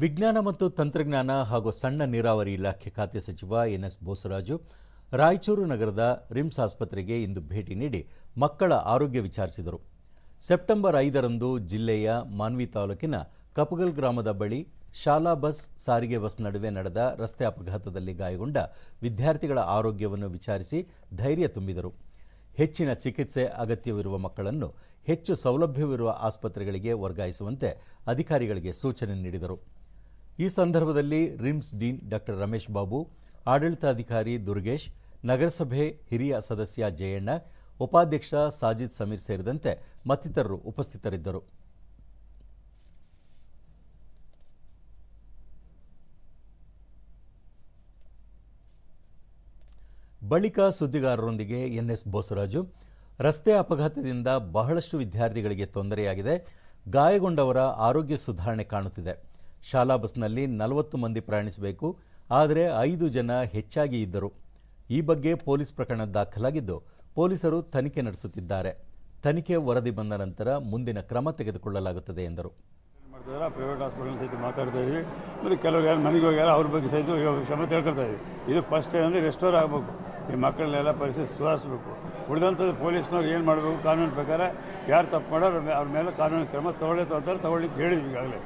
ವಿಜ್ಞಾನ ಮತ್ತು ತಂತ್ರಜ್ಞಾನ ಹಾಗೂ ಸಣ್ಣ ನೀರಾವರಿ ಇಲಾಖೆ ಖಾತೆ ಸಚಿವ ಎನ್ಎಸ್ ಬೋಸರಾಜು ರಾಯಚೂರು ನಗರದ ರಿಮ್ಸ್ ಆಸ್ಪತ್ರೆಗೆ ಇಂದು ಭೇಟಿ ನೀಡಿ ಮಕ್ಕಳ ಆರೋಗ್ಯ ವಿಚಾರಿಸಿದರು. ಸೆಪ್ಟೆಂಬರ್ ಐದರಂದು ಜಿಲ್ಲೆಯ ಮಾನ್ವಿ ತಾಲೂಕಿನ ಕಪಗಲ್ ಗ್ರಾಮದ ಬಳಿ ಶಾಲಾ ಬಸ್, ಸಾರಿಗೆ ಬಸ್ ನಡುವೆ ನಡೆದ ರಸ್ತೆ ಅಪಘಾತದಲ್ಲಿ ಗಾಯಗೊಂಡ ವಿದ್ಯಾರ್ಥಿಗಳ ಆರೋಗ್ಯವನ್ನು ವಿಚಾರಿಸಿ ಧೈರ್ಯ ತುಂಬಿದರು. ಹೆಚ್ಚಿನ ಚಿಕಿತ್ಸೆ ಅಗತ್ಯವಿರುವ ಮಕ್ಕಳನ್ನು ಹೆಚ್ಚು ಸೌಲಭ್ಯವಿರುವ ಆಸ್ಪತ್ರೆಗಳಿಗೆ ವರ್ಗಾಯಿಸುವಂತೆ ಅಧಿಕಾರಿಗಳಿಗೆ ಸೂಚನೆ ನೀಡಿದರು. ಈ ಸಂದರ್ಭದಲ್ಲಿ RIMS dean doctor Ramesh Babu, ಆಡಳಿತಾಧಿಕಾರಿ ದುರ್ಗೇಶ್, ನಗರಸಭೆ ಹಿರಿಯ ಸದಸ್ಯ ಜಯಣ್ಣ, ಉಪಾಧ್ಯಕ್ಷ ಸಾಜಿದ್ ಸಮೀರ್ ಸೇರಿದಂತೆ ಮತ್ತಿತರರು ಉಪಸ್ಥಿತರಿದ್ದರು. ಬಳಿಕ ಸುದ್ದಿಗಾರರೊಂದಿಗೆ ಎನ್ಎಸ್ ಬೋಸರಾಜು ರಸ್ತೆ ಅಪಘಾತದಿಂದ ಬಹಳಷ್ಟು ವಿದ್ಯಾರ್ಥಿಗಳಿಗೆ ತೊಂದರೆಯಾಗಿದೆ, ಗಾಯಗೊಂಡವರ ಆರೋಗ್ಯ ಸುಧಾರಣೆ ಕಾಣುತ್ತಿದೆ. ಶಾಲಾ ಬಸ್ನಲ್ಲಿ ನಲವತ್ತು ಮಂದಿ ಪ್ರಯಾಣಿಸಬೇಕು, ಆದರೆ ಐದು ಜನ ಹೆಚ್ಚಾಗಿ ಇದ್ದರು. ಈ ಬಗ್ಗೆ ಪೊಲೀಸ್ ಪ್ರಕರಣ ದಾಖಲಾಗಿದ್ದು, ಪೊಲೀಸರು ತನಿಖೆ ನಡೆಸುತ್ತಿದ್ದಾರೆ. ತನಿಖೆ ವರದಿ ಬಂದ ನಂತರ ಮುಂದಿನ ಕ್ರಮ ತೆಗೆದುಕೊಳ್ಳಲಾಗುತ್ತದೆ ಎಂದರು. ಪ್ರೈವೇಟ್ ಹಾಸ್ಪಿಟಲ್ ಸಹಿತ ಮಾತಾಡ್ತಾ ಇದ್ವಿ. ಮತ್ತು ಕೆಲವ್ರು ಯಾರು ಮನೆಗೆ ಹೋಗ್ಯಾರ ಅವ್ರ ಬಗ್ಗೆ ಸಹಿತ ಕ್ಷಮೆ ತಿಳ್ಕೊಳ್ತಾ ಇದ್ವಿ. ಇದು ಫಸ್ಟ್ ಏನಂದರೆ ರೆಸ್ಟೋರ್ ಆಗಬೇಕು. ಈ ಮಕ್ಕಳನ್ನೆಲ್ಲ ಪರಿಸ್ಥಿತಿ ಸುಧಾರಿಸಬೇಕು. ಉಳಿದಂಥದ್ದು ಪೊಲೀಸ್ನವ್ರು ಏನು ಮಾಡಬೇಕು? ಕಾನೂನು ಪ್ರಕಾರ ಯಾರು ತಪ್ಪು ಮಾಡೋರು ಅವ್ರ ಮೇಲೆ ಕಾನೂನು ಕ್ರಮ ತಗೊಳ್ಳೇ ತಗೊಳ್ತಾರೆ ತಗೊಳ್ಳಿಕ್ಕೆ ಹೇಳಿದ್ವಿ ಈಗಾಗಲೇ.